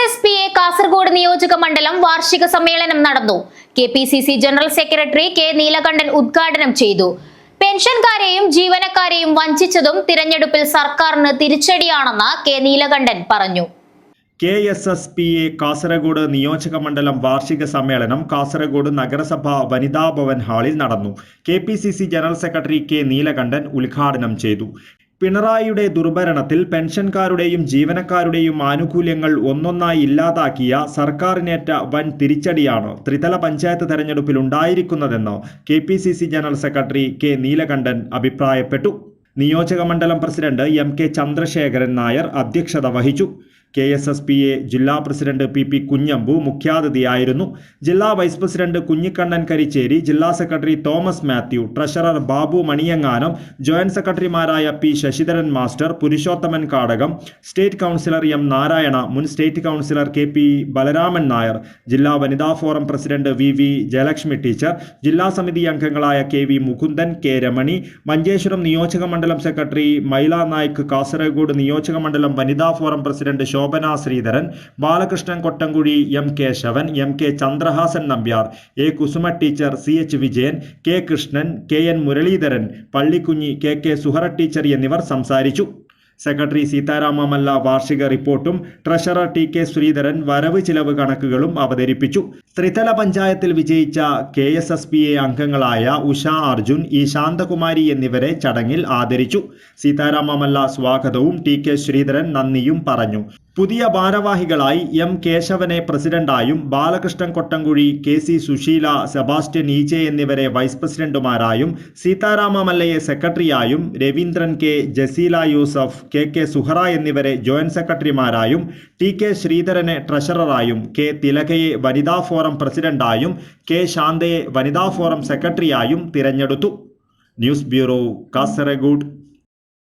S S Kasaragod നിയോജക മണ്ഡലം വാർഷിക സമ്മേളനം നടന്നു. K general secretary K Neelakantan ഉദ്ഘാടനം ചെയ്തു. പെൻഷൻകാരെയും ജീവനക്കാരെയും വഞ്ചിച്ചതും തിരഞ്ഞെടുപ്പിൽ സർക്കാരിന് തിരിച്ചടിയാണെന്ന് കെ നീലകണ്ഠൻ പറഞ്ഞു. K S S P A Kasaragod നിയോജക മണ്ഡലം വാർഷിക സമ്മേളനം കാസർഗോഡ് നഗരസഭ വനിതാ ഭവൻ ഹാളിൽ നടന്നു. K P C C general secretary K Neelakantan ഉദ്ഘാടനം ചെയ്തു. പിണറായിയുടെ ദുർഭരണത്തിൽ പെൻഷൻകാരുടെയും ജീവനക്കാരുടെയും ആനുകൂല്യങ്ങൾ ഒന്നൊന്നായി ഇല്ലാതാക്കിയ സർക്കാരിനേറ്റ വൻ തിരിച്ചടിയാണ് ത്രിതല പഞ്ചായത്ത് തെരഞ്ഞെടുപ്പിൽ ഉണ്ടായിരിക്കുന്നതെന്ന് K general secretary K Neelakantan അഭിപ്രായപ്പെട്ടു. നിയോജക മണ്ഡലം president M K Chandrasekharan Nair അധ്യക്ഷത വഹിച്ചു. K S S P A ജില്ലാ പ്രസിഡന്റ് പി പി കുഞ്ഞമ്പു മുഖ്യാതിഥിയായിരുന്നു. ജില്ലാ വൈസ് പ്രസിഡന്റ് കുഞ്ഞിക്കണ്ണൻ കരിച്ചേരി ജില്ലാ secretary Thomas Mathew treasurer Babu മണിയങ്ങാനം joint സെക്രട്ടറിമാരായ P Sasidharan master Purushothaman Kadakam state councillor M Narayana മുൻ state councillor K P Balaraman Nair ജില്ലാ വനിതാ forum president V V Jayalakshmi teacher ജില്ലാ സമിതി അംഗങ്ങളായ K V Mukundan K Ramani Manjeshwaram നിയോജക മണ്ഡലം secretary മൈലാ Naik Kasaragod നിയോജക മണ്ഡലം വനിതാ forum president Shobhana Sreedharan Balakrishnan Kottamkuzhi M K Shavan M K Chandrahasan Nambiar A Kusuma teacher C H Vijayan K Krishnan K N Muraleedharan Pallikunhi K K Suhara teacher എന്നിവർ സംസാരിച്ചു. Secretary സീതാരാമമല്ല വാർഷിക റിപ്പോർട്ടും treasurer T K Sreedharan വരവ് ചിലവ് കണക്കുകളും അവതരിപ്പിച്ചു. ത്രിതല പഞ്ചായത്തിൽ വിജയിച്ച K S S P A അംഗങ്ങളായ ഉഷ അർജുൻ ഇ ശാന്തകുമാരി എന്നിവരെ ചടങ്ങിൽ ആദരിച്ചു. സീതാരാമമല്ല സ്വാഗതവും ടി കെ ശ്രീധരൻ നന്ദിയും പറഞ്ഞു. പുതിയ ഭാരവാഹികളായി എം കേശവനെ പ്രസിഡന്റായും Balakrishnan Kottamkuzhi K C Susheela Sebastian E J എന്നിവരെ വൈസ് പ്രസിഡന്റുമാരായും സീതാരാമ മല്ലയെ സെക്രട്ടറിയായും Raveendran K Jaseela Yusuf K K Suhara എന്നിവരെ ജോയിന്റ് സെക്രട്ടറിമാരായും ടി കെ ശ്രീധരനെ ട്രഷററായും കെ തിലകയെ വനിതാ ഫോറം പ്രസിഡന്റായും കെ ശാന്തയെ വനിതാ ഫോറം സെക്രട്ടറിയായും തിരഞ്ഞെടുത്തു. News bureau Kasaragod.